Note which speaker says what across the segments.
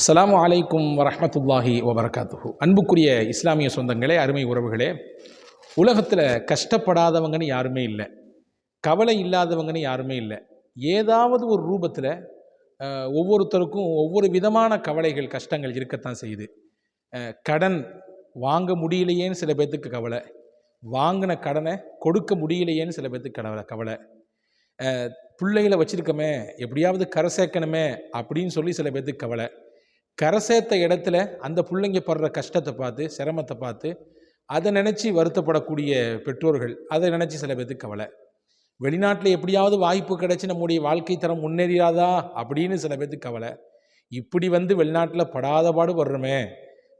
Speaker 1: அஸ்லாம் வலைக்கும் வரமத்துல்லாஹி வபரகாத்துஹு. அன்புக்குரிய இஸ்லாமிய சொந்தங்களே அருமை உறவுகளே உலகத்தில் கஷ்டப்படாதவங்கன்னு யாருமே இல்லை. கவலை இல்லாதவங்கன்னு யாருமே இல்லை. ஏதாவது ஒரு ரூபத்தில் ஒவ்வொருத்தருக்கும் ஒவ்வொரு விதமான கவலைகள் கஷ்டங்கள் இருக்கத்தான் செய்யுது. கடன் வாங்க முடியலையேன்னு சில பேர்த்துக்கு கவலை. வாங்கின கடனை கொடுக்க முடியலையேன்னு சில பேர்த்துக்கு கவலை. கவலை பிள்ளைகளை வச்சிருக்கமே எப்படியாவது கரை சேர்க்கணுமே அப்படின்னு சொல்லி சில பேர்த்துக்கு கவலை. கரை சேர்த்த இடத்துல அந்த பிள்ளைங்க படுற கஷ்டத்தை பார்த்து சிரமத்தை பார்த்து அதை நினச்சி வருத்தப்படக்கூடிய பெற்றோர்கள் அதை நினச்சி சில பேர்த்துக்கு கவலை. வெளிநாட்டில் எப்படியாவது வாய்ப்பு கிடைச்சி நம்முடைய வாழ்க்கை தரம் முன்னேறியாதா? அப்படின்னு சில பேர்த்துக்கு கவலை. இப்படி வந்து வெளிநாட்டில் படாத பாடு வர்றோமே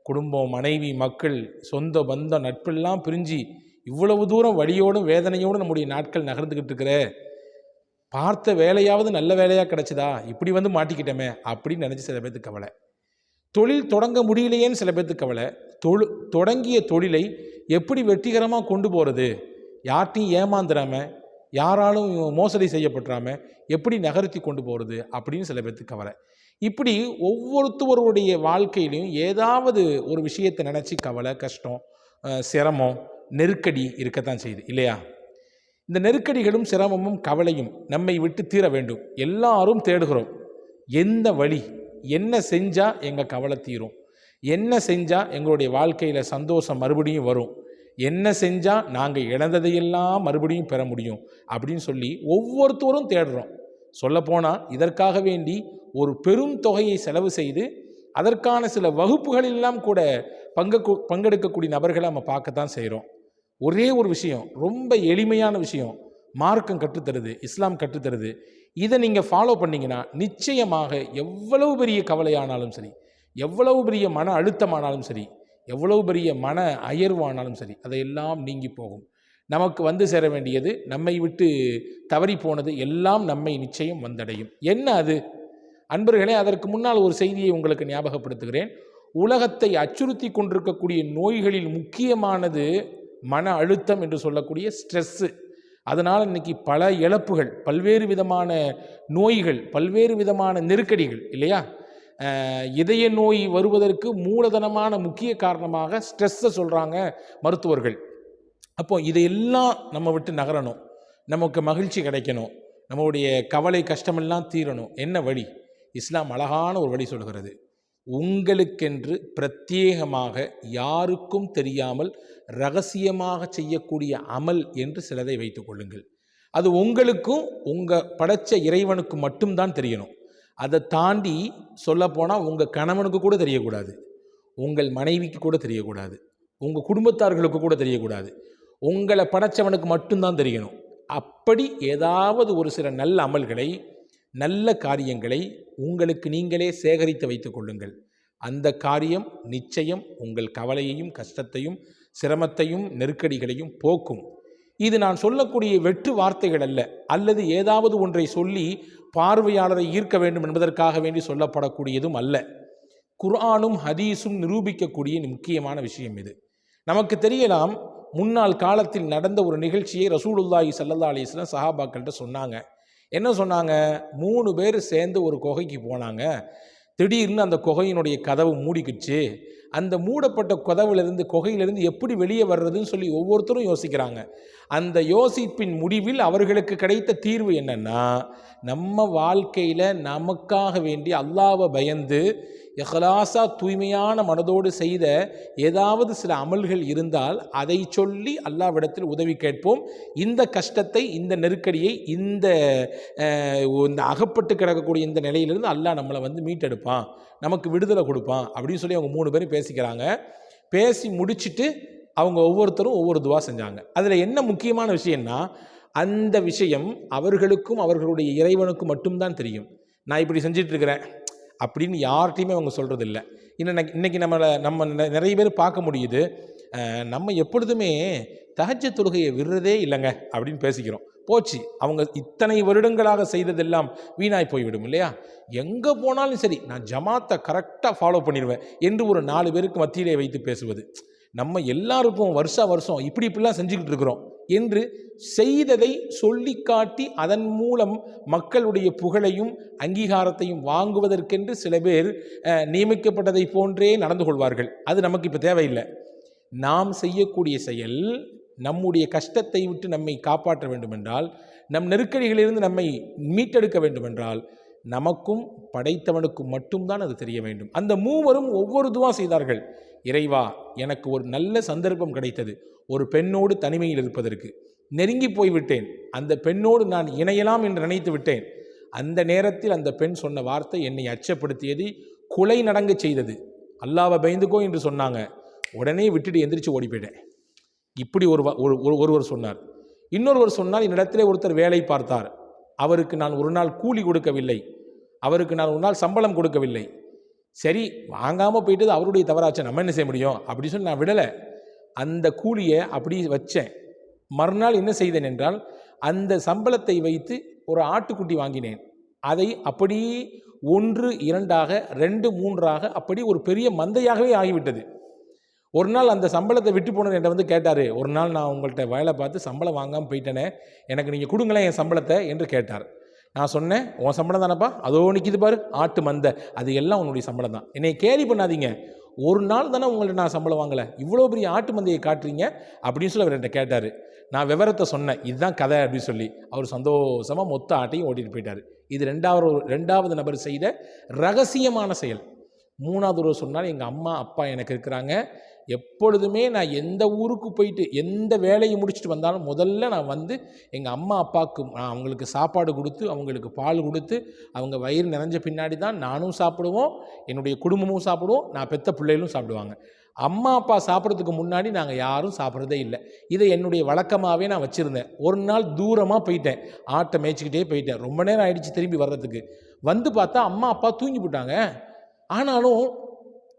Speaker 1: குடும்பம் மனைவி மக்கள் சொந்த பந்தம் நட்பெல்லாம் பிரிஞ்சு இவ்வளவு தூரம் வழியோடும் வேதனையோடும் நம்முடைய நாட்கள் நகர்ந்துக்கிட்டு இருக்கிற. பார்த்த வேலையாவது நல்ல வேலையாக கிடச்சிதா? இப்படி வந்து மாட்டிக்கிட்டோமே அப்படின்னு நினச்சி சில பேர்த்துக்கு கவலை. தொழில் தொடங்க முடியலையேன்னு சில பேர்த்துக்கு கவலை. தொழு தொடங்கிய தொழிலை எப்படி வெற்றிகரமாக கொண்டு போகிறது யார்ட்டையும் ஏமாந்துடாமல் யாராலும் மோசடி செய்யப்பட்டுறாமல் எப்படி நகர்த்தி கொண்டு போகிறது அப்படின்னு சில பேர்த்துக்கு கவலை. இப்படி ஒவ்வொருத்தவருடைய வாழ்க்கையிலையும் ஏதாவது ஒரு விஷயத்தை நினச்சி கவலை கஷ்டம் சிரமம் நெருக்கடி இருக்கத்தான் செய்யுது இல்லையா? இந்த நெருக்கடிகளும் சிரமமும் கவலையும் நம்மை விட்டு தீர வேண்டும். எல்லாரும் தேடுகிறோம். எந்த வழி? என்ன செஞ்சால் எங்கள் கவலை தீரும்? என்ன செஞ்சால் எங்களுடைய வாழ்க்கையில் சந்தோஷம் மறுபடியும் வரும்? என்ன செஞ்சால் நாங்கள் இழந்ததையெல்லாம் மறுபடியும் பெற முடியும்? அப்படின்னு சொல்லி ஒவ்வொருத்தரும் தேடுறோம். சொல்லப்போனால் இதற்காக வேண்டி ஒரு பெரும் தொகையை செலவு செய்து அதற்கான சில வகுப்புகளெல்லாம் கூட பங்கு பங்கெடுக்கக்கூடிய நபர்களை நம்ம பார்க்கத்தான் செய்கிறோம் ஒரே ஒரு விஷயம் ரொம்ப எளிமையான விஷயம். மார்க்கம் கற்றுத்தருது இஸ்லாம் கற்றுத்தருது. இதை நீங்கள் ஃபாலோ பண்ணீங்கன்னா நிச்சயமாக எவ்வளவு பெரிய கவலையானாலும் சரி எவ்வளவு பெரிய மன அழுத்தமானாலும் சரி எவ்வளவு பெரிய மன அயர்வானாலும் சரி அதையெல்லாம் நீங்கி போகும். நமக்கு வந்து சேர வேண்டியது நம்மை விட்டு தவறி போனது எல்லாம் நம்மை நிச்சயம் வந்தடையும். என்ன அது? அன்பர்களே அதற்கு முன்னால் ஒரு செய்தியை உங்களுக்கு ஞாபகப்படுத்துகிறேன். உலகத்தை அச்சுறுத்தி கொண்டிருக்கக்கூடிய நோய்களில் முக்கியமானது மன அழுத்தம் என்று சொல்லக்கூடிய ஸ்ட்ரெஸ்ஸு அதனால் இன்னைக்கு பல இழப்புகள் பல்வேறு விதமான நோய்கள் பல்வேறு விதமான நெருக்கடிகள் இல்லையா? இதய நோய் வருவதற்கு மூலதனமான முக்கிய காரணமாக ஸ்ட்ரெஸ்ஸை சொல்கிறாங்க மருத்துவர்கள். அப்போ இதையெல்லாம் நம்ம விட்டு நகரணும். நமக்கு மகிழ்ச்சி கிடைக்கணும். நம்மளுடைய கவலை கஷ்டமெல்லாம் தீரணும். என்ன வழி? இஸ்லாம் அழகான ஒரு வழி சொல்கிறது உங்களுக்கென்று பிரத்யேகமாக யாருக்கும் தெரியாமல் ரகசியமாக செய்யக்கூடிய அமல் என்று சிலதை வைத்துக் கொள்ளுங்கள். அது உங்களுக்கும் உங்கள் படைச்ச இறைவனுக்கு மட்டும்தான் தெரியணும். அதை தாண்டி சொல்லப்போனால் உங்கள் கணவனுக்கு கூட தெரியக்கூடாது. உங்கள் மனைவிக்கு கூட தெரியக்கூடாது. உங்கள் குடும்பத்தார்களுக்கு கூட தெரியக்கூடாது. உங்களை படைச்சவனுக்கு மட்டும்தான் தெரியணும். அப்படி ஏதாவது ஒரு சில நல்ல அமல்களை நல்ல காரியங்களை உங்களுக்கு நீங்களே சேகரித்து வைத்துக் கொள்ளுங்கள். அந்த காரியம் நிச்சயம் உங்கள் கவலையையும் கஷ்டத்தையும் சிரமத்தையும் நெருக்கடிகளையும் போக்கும். இது நான் சொல்லக்கூடிய வெற்று வார்த்தைகள் அல்ல. அல்லது ஏதாவது ஒன்றை சொல்லி பார்வையாளரை ஈர்க்க வேண்டும் என்பதற்காக வேண்டி சொல்லப்படக்கூடியதும் அல்ல. குர்ஆனும் ஹதீஸும் நிரூபிக்கக்கூடிய முக்கியமான விஷயம் இது. நமக்கு தெரியலாம் முன்னாள் காலத்தில் நடந்த ஒரு நிகழ்ச்சியை ரசூலுல்லாஹி சல்லா அலிஸ்லாம் சஹாபாக்கள்கிட்ட சொன்னாங்க. என்ன சொன்னாங்க? மூணு பேர் சேர்ந்து ஒரு குகைக்கு போனாங்க. திடீர்னு அந்த குகையினுடைய கதவு மூடிக்கிச்சு. அந்த மூடப்பட்ட கதவுலேருந்து குகையிலிருந்து எப்படி வெளியே வர்றதுன்னு சொல்லி ஒவ்வொருத்தரும் யோசிக்கிறாங்க. அந்த யோசிப்பின் முடிவில் அவர்களுக்கு கிடைத்த தீர்வு என்னென்னா நம்ம வாழ்க்கையில் நமக்காக வேண்டி அல்லாவை பயந்து எஹலாசா தூய்மையான மனதோடு செய்த ஏதாவது சில அமல்கள் இருந்தால் அதை சொல்லி அல்லாவிடத்தில் உதவி கேட்போம். இந்த கஷ்டத்தை இந்த நெருக்கடியை இந்த இந்த அகப்பட்டு கிடக்கக்கூடிய இந்த நிலையிலிருந்து அல்லாஹ் நம்மளை வந்து மீட்டெடுப்பான். நமக்கு விடுதலை கொடுப்பான் அப்படின்னு சொல்லி அவங்க மூணு பேரும் பேசிக்கிறாங்க. பேசி முடிச்சுட்டு அவங்க ஒவ்வொருத்தரும் ஒவ்வொரு துவா செஞ்சாங்க. அதில் என்ன முக்கியமான விஷயம்னா அந்த விஷயம் அவர்களுக்கும் அவர்களுடைய இறைவனுக்கும் மட்டும்தான் தெரியும். நான் இப்படி செஞ்சிட்டு இருக்கிறேன் அப்படின்னு யார்கிட்டையுமே அவங்க சொல்கிறது இல்லை இன்னைக்கு இன்னைக்கு நம்மளை நம்ம நிறைய பேர் பார்க்க முடியுது. நம்ம எப்பொழுதுமே தஹஜ்ஜ தொழுகையை விடுறதே இல்லைங்க அப்படின்னு பேசிக்கிறோம். போச்சு. அவங்க இத்தனை வருடங்களாக செய்ததெல்லாம் வீணாய் போய்விடும் இல்லையா? எங்கே போனாலும் சரி நான் ஜமாத்தை கரெக்டாக ஃபாலோ பண்ணிடுவேன் என்று ஒரு நாலு பேருக்கு மத்தியிலே வைத்து பேசுவது. நம்ம எல்லாருக்கும் வருஷா வருஷம் இப்படி இப்படிலாம் செஞ்சுக்கிட்டு இருக்கிறோம் என்று செய்ததை சொல்லி காட்டி அதன் மூலம் மக்களுடைய புகழையும் அங்கீகாரத்தையும் வாங்குவதற்கென்று சில பேர் நியமிக்கப்பட்டதை போன்றே நடந்து கொள்வார்கள். அது நமக்கு இப்போ தேவையில்லை. நாம் செய்யக்கூடிய செயல் நம்முடைய கஷ்டத்தை விட்டு நம்மை காப்பாற்ற வேண்டுமென்றால் நம் நெருக்கடிகளிலிருந்து நம்மை மீட்டெடுக்க வேண்டுமென்றால் நமக்கும் படைத்தவனுக்கும் மட்டும்தான் அது தெரிய வேண்டும். அந்த மூவரும் ஒவ்வொரு துவா செய்தார்கள். இறைவா எனக்கு ஒரு நல்ல சந்தர்ப்பம் கிடைத்தது. ஒரு பெண்ணோடு தனிமையில் இருப்பதற்கு. நெருங்கி போய்விட்டேன். அந்த பெண்ணோடு நான் இணையலாம் என்று நினைத்து விட்டேன். அந்த நேரத்தில் அந்த பெண் சொன்ன வார்த்தை என்னை அச்சப்படுத்தியது குலை நடங்கச் செய்தது. அல்லாவை பயந்துக்கோ என்று சொன்னாங்க. உடனே விட்டுட்டு எந்திரிச்சு ஓடி போயிட்டேன். இப்படி ஒரு ஒரு ஒரு- ஒருவர் சொன்னார். இன்னொருவர் சொன்னால் என்னிடத்திலே ஒருத்தர் வேலை பார்த்தார். அவருக்கு நான் ஒரு நாள் கூலி கொடுக்கவில்லை. அவருக்கு நான் ஒரு நாள் சம்பளம் கொடுக்கவில்லை. சரி வாங்காமல் போயிட்டது அவருடைய தவறாச்சு நம்ம என்ன செய்ய முடியும்? அப்படி சொல்லி நான் விடலை. அந்த கூலியை அப்படி வச்சேன். மறுநாள் என்ன செய்தேன் என்றால் அந்த சம்பளத்தை வைத்து ஒரு ஆட்டுக்குட்டி வாங்கினேன். அதை அப்படி ஒன்று இரண்டாக ரெண்டு மூன்றாக அப்படி ஒரு பெரிய மந்தையாகவே ஆகிவிட்டது. ஒரு நாள் அந்த சம்பளத்தை விட்டு போனது என்கிட்ட வந்து கேட்டார் ஒரு நாள் நான் உங்கள்கிட்ட வேலை பார்த்து சம்பளம் வாங்காமல் போயிட்டேனே எனக்கு நீங்கள் கொடுங்களேன் என் சம்பளத்தை என்று கேட்டார். நான் சொன்னேன் உன் சம்பளம் தானப்பா? அதோ நிற்கிது பாரு ஆட்டு மந்தை. அது எல்லாம் உன்னுடைய சம்பளம் தான். என்னை கேலி பண்ணாதீங்க. ஒரு நாள் தானே உங்கள்ட்ட நான் சம்பளம் வாங்கலை. இவ்வளோ பெரிய ஆட்டு மந்தையை காட்டுறீங்க அப்படின்னு சொல்லி அவர் என்கிட்ட கேட்டார். நான் விவரத்தை சொன்னேன் இதுதான் கதை அப்படின்னு சொல்லி. அவர் சந்தோஷமாக மொத்த ஆட்டையும் ஓட்டிகிட்டு போயிட்டார். இது ரெண்டாவது ரெண்டாவது நபர் செய்த ரகசியமான செயல். மூணாவது ஒரு சொன்னால் எங்கள் அம்மா அப்பா எனக்கு இருக்கிறாங்க. எப்பொழுதுமே நான் எந்த ஊருக்கு போயிட்டு எந்த வேலையை முடிச்சுட்டு வந்தாலும் முதல்ல நான் வந்து எங்கள் அம்மா அப்பாவுக்கு நான் அவங்களுக்கு சாப்பாடு கொடுத்து அவங்களுக்கு பால் கொடுத்து அவங்க வயிறு நிறைஞ்ச பின்னாடி தான் நானும் சாப்பிடுவோம் என்னுடைய குடும்பமும் சாப்பிடுவோம் நான் பெத்த பிள்ளைகளும் சாப்பிடுவாங்க. அம்மா அப்பா சாப்பிட்றதுக்கு முன்னாடி நாங்கள் யாரும் சாப்பிட்றதே இல்லை. இதை என்னுடைய வழக்கமாகவே நான் வச்சுருந்தேன். ஒரு நாள் தூரமாக போயிட்டேன். ஆட்டை மேய்ச்சிக்கிட்டே போயிட்டேன். ரொம்ப நேரம் ஆயிடுச்சு திரும்பி வர்றதுக்கு. வந்து பார்த்தா அம்மா அப்பா தூங்கி போட்டாங்க ஆனாலும்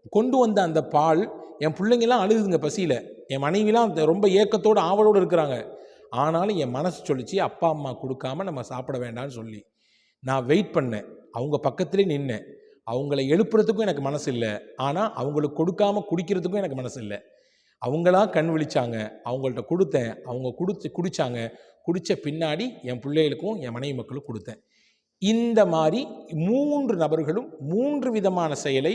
Speaker 1: கொண்டு வந்த அந்த பால் என் பிள்ளைங்கெல்லாம் அழுகுதுங்க பசியில். என் மனைவிலாம் ரொம்ப ஏக்கத்தோடு ஆவலோடு இருக்கிறாங்க. ஆனாலும் என் மனசு சொல்லிச்சு அப்பா அம்மா கொடுக்காம நம்ம சாப்பிட வேண்டாம்னு சொல்லி. நான் வெயிட் பண்ணேன். அவங்க பக்கத்திலே நின்னேன். அவங்கள எழுப்புறதுக்கும் எனக்கு மனசு இல்லை. ஆனால் அவங்களுக்கு கொடுக்காம குடிக்கிறதுக்கும் எனக்கு மனசு இல்லை. அவங்களா கண் விழிச்சாங்க. அவங்கள்ட்ட கொடுத்தேன். அவங்க கொடுத்து குடித்தாங்க குடித்த பின்னாடி என் பிள்ளைகளுக்கும் என் மனைவி மக்களுக்கும் கொடுத்தேன். இந்த மாதிரி மூன்று நபர்களும் மூன்று விதமான செயலை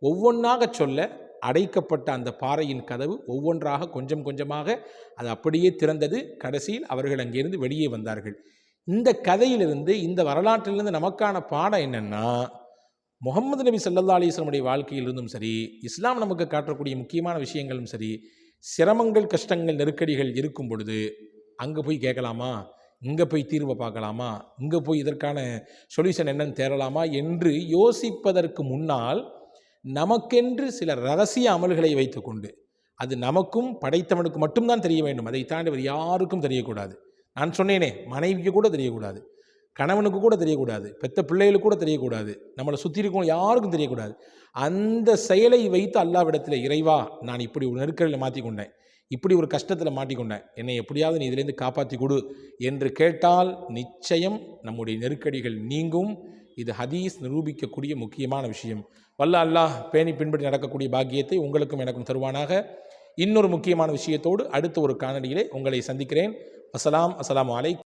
Speaker 1: ஒவ்வொன்றாக சொல்ல அடைக்கப்பட்ட அந்த பாறையின் கதவு ஒவ்வொன்றாக கொஞ்சம் கொஞ்சமாக அது அப்படியே திறந்தது. கடைசியில் அவர்கள் அங்கிருந்து வெளியே வந்தார்கள். இந்த கதையிலிருந்து இந்த வரலாற்றிலிருந்து நமக்கான பாடம் என்னென்னா முகமது நபி ஸல்லல்லாஹு அலிஸ்லமுடைய வாழ்க்கையில் வாழ்க்கையிலிருந்தும் சரி இஸ்லாம் நமக்கு காட்டக்கூடிய முக்கியமான விஷயங்களும் சரி சிரமங்கள் கஷ்டங்கள் நெருக்கடிகள் இருக்கும் பொழுது அங்கே போய் கேட்கலாமா? இங்கே போய் தீர்வை பார்க்கலாமா? இங்கே போய் இதற்கான சொல்யூஷன் என்னன்னு தேடலாமா? என்று யோசிப்பதற்கு முன்னால் நமக்கென்று சில ரகசிய அமல்களை வைத்துக்கொண்டு அது நமக்கும் படைத்தவனுக்கு மட்டும்தான் தெரிய வேண்டும். அதை தாண்டி வேறு யாருக்கும் தெரியக்கூடாது. நான் சொன்னேனே மனைவிக்கு கூட தெரியக்கூடாது. கணவனுக்கு கூட தெரியக்கூடாது. பெத்த பிள்ளைகளுக்கு கூட தெரியக்கூடாது. நம்மளை சுற்றி இருக்கும் யாருக்கும் தெரியக்கூடாது. அந்த செயலை வைத்து அல்லாவிடத்தில் இறைவா நான் இப்படி ஒரு நெருக்கடியில் மாற்றிக்கொண்டேன் இப்படி ஒரு கஷ்டத்தில் மாட்டிக்கொண்டேன். என்னை எப்படியாவது நீ இதிலேருந்து காப்பாற்றி கொடு என்று கேட்டால் நிச்சயம் நம்முடைய நெருக்கடிகள் நீங்கும். இது ஹதீஸ் நிரூபிக்கக்கூடிய முக்கியமான விஷயம். வல்ல அல்லாஹ் பேணி பின்பற்றி நடக்கக்கூடிய பாக்கியத்தை உங்களுக்கும் எனக்கும் தருவானாக. இன்னொரு முக்கியமான விஷயத்தோடு அடுத்த ஒரு காணொலியிலே உங்களை சந்திக்கிறேன். அஸ்லாம் அஸ்லாம் அலை